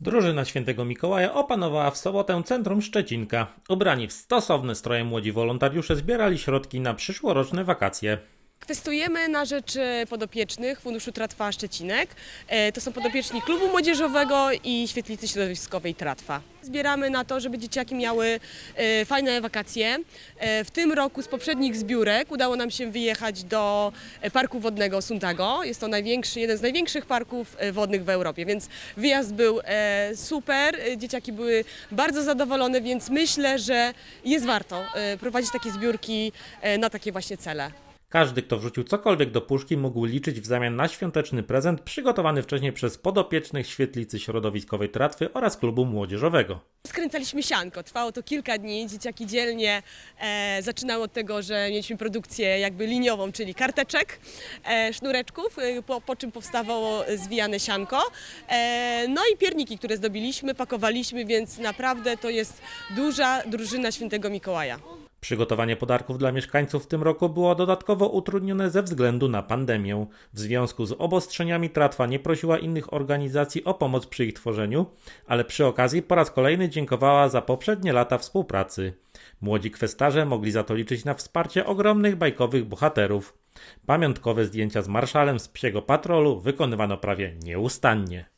Drużyna świętego Mikołaja opanowała w sobotę centrum Szczecinka. Ubrani w stosowne stroje młodzi wolontariusze zbierali środki na przyszłoroczne wakacje. Kwestujemy na rzecz e, podopiecznych Funduszu Tratwa Szczecinek. E, To są podopieczni klubu młodzieżowego i świetlicy środowiskowej Tratwa. Zbieramy na to, żeby dzieciaki miały e, fajne wakacje. W tym roku z poprzednich zbiórek udało nam się wyjechać do Parku Wodnego Suntago. Jest to największy, jeden z największych parków wodnych w Europie, więc wyjazd był super. Dzieciaki były bardzo zadowolone, więc myślę, że jest warto prowadzić takie zbiórki na takie właśnie cele. Każdy, kto wrzucił cokolwiek do puszki, mógł liczyć w zamian na świąteczny prezent przygotowany wcześniej przez podopiecznych świetlicy środowiskowej Tratwy oraz klubu młodzieżowego. Skręcaliśmy sianko, trwało to kilka dni, dzieciaki dzielnie e, zaczynały od tego, że mieliśmy produkcję jakby liniową, czyli karteczek, e, sznureczków, e, po, po czym powstawało zwijane sianko, e, no i pierniki, które zdobiliśmy, pakowaliśmy, więc naprawdę to jest duża drużyna świętego Mikołaja. Przygotowanie podarków dla mieszkańców w tym roku było dodatkowo utrudnione ze względu na pandemię. W związku z obostrzeniami Tratwa nie prosiła innych organizacji o pomoc przy ich tworzeniu, ale przy okazji po raz kolejny dziękowała za poprzednie lata współpracy. Młodzi kwestarze mogli za to liczyć na wsparcie ogromnych bajkowych bohaterów. Pamiątkowe zdjęcia z marszalem z psiego patrolu wykonywano prawie nieustannie.